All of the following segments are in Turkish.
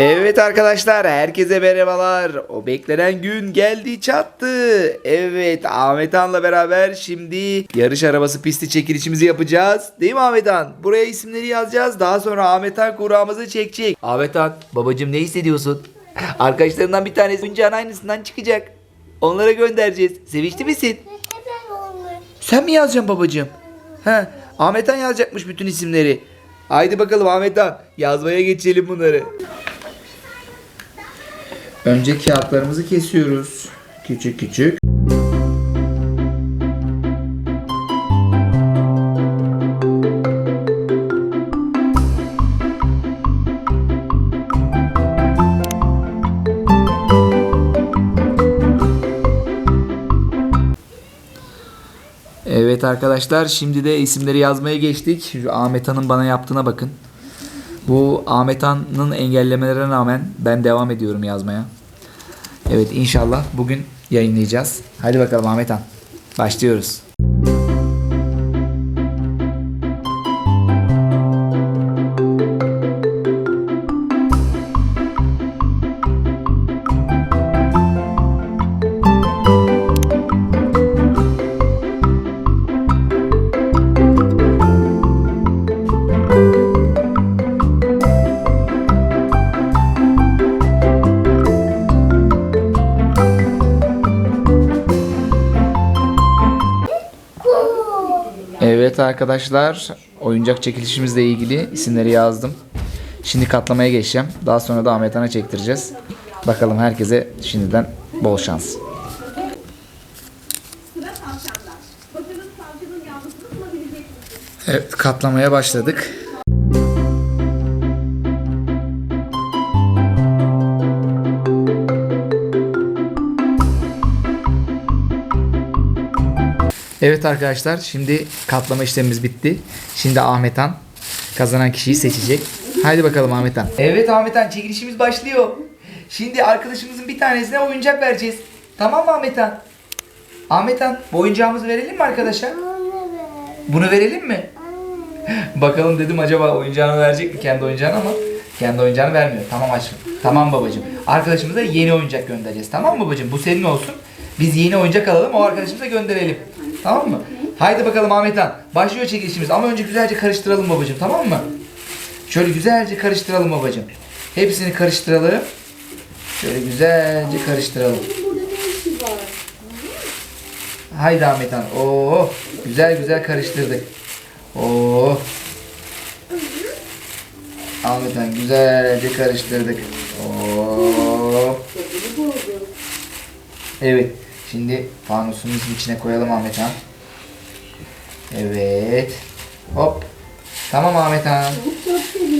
Evet arkadaşlar herkese merhabalar. O beklenen gün geldi çattı. Evet Ahmet Han'la beraber şimdi yarış arabası pisti çekilişimizi yapacağız. Değil mi Ahmet Han? Buraya isimleri yazacağız. Daha sonra Ahmet Han kuramızı çekecek. Ahmet Han babacım ne hissediyorsun? Arkadaşlarından bir tanesi oyuncağın aynısından çıkacak. Onlara göndereceğiz. Sevinçli misin? Sen mi yazacaksın babacığım? He, Ahmet Han yazacakmış bütün isimleri. Haydi bakalım Ahmet Han yazmaya geçelim bunları. Önce kağıtlarımızı kesiyoruz. Küçük küçük. Evet arkadaşlar şimdi de isimleri yazmaya geçtik. Şu Ahmet Han'ın bana yaptığına bakın. Bu Ahmet Han'ın engellemelerine rağmen ben devam ediyorum yazmaya. Evet inşallah bugün yayınlayacağız. Hadi bakalım Ahmet Han. Başlıyoruz. Evet arkadaşlar oyuncak çekilişimizle ilgili isimleri yazdım. Şimdi katlamaya geçeceğim. Daha sonra da Ahmet Han'a çektireceğiz. Bakalım herkese şimdiden bol şans. Evet katlamaya başladık. Evet arkadaşlar şimdi katlama işlemimiz bitti. Şimdi Ahmet Han kazanan kişiyi seçecek. Haydi bakalım Ahmet Han. Evet Ahmet Han çekilişimiz başlıyor. Şimdi arkadaşımızın bir tanesine oyuncak vereceğiz. Tamam mı Ahmet Han? Ahmet Han bu oyuncağımızı verelim mi arkadaşa? Bunu verelim mi? Bakalım dedim acaba oyuncağını verecek mi kendi oyuncağını ama kendi oyuncağını vermiyor. Tamam aşkım. Tamam babacığım. Arkadaşımıza yeni oyuncak göndereceğiz. Tamam mı babacığım? Bu senin olsun. Biz yeni oyuncak alalım o arkadaşımıza gönderelim. Tamam mı? Haydi bakalım Ahmet Han. Başlıyor çekilişimiz ama önce güzelce karıştıralım babacığım tamam mı? Şöyle güzelce karıştıralım babacığım. Hepsini karıştıralım. Şöyle güzelce karıştıralım. Haydi Ahmet Han. Oo, güzel güzel karıştırdık. Oo. Ahmet Han güzelce karıştırdık. Oo. Evet. Şimdi fanusumuzun içine koyalım Ahmet Han. Evet. Hop. Tamam Ahmet Han.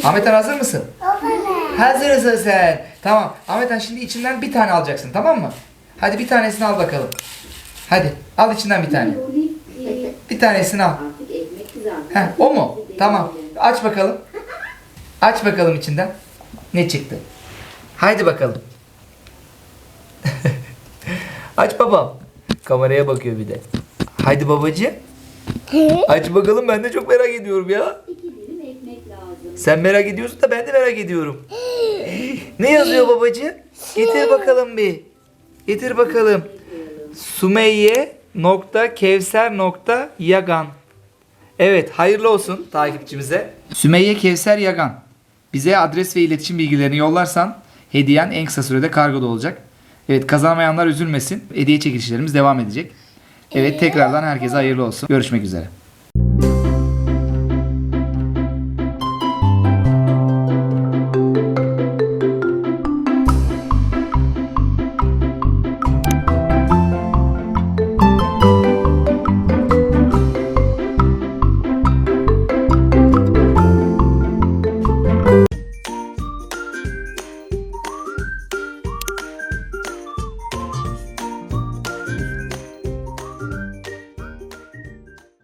Ahmet Han hazır mısın? Hazırsın sen. Tamam. Ahmet Han şimdi içinden bir tane alacaksın tamam mı? Hadi bir tanesini al bakalım. Hadi al içinden bir tane. Bir tanesini al. Heh, o mu? Tamam. Aç bakalım. Aç bakalım içinden. Ne çıktı? Haydi bakalım. Aç babam. Kameraya bakıyor bir de. Haydi babacığım. Aç bakalım ben de çok merak ediyorum ya. İki dilim ekmek lazım. Sen merak ediyorsun da ben de merak ediyorum. ne yazıyor babacığım? Getir bakalım bir. Getir bakalım. Sümeyye nokta Kevser nokta Yagan. Evet hayırlı olsun takipçimize. Sümeyye Kevser Yagan. Bize adres ve iletişim bilgilerini yollarsan hediyen en kısa sürede kargoda olacak. Evet kazanamayanlar üzülmesin. Hediye çekilişlerimiz devam edecek. Evet tekrardan herkese hayırlı olsun. Görüşmek üzere.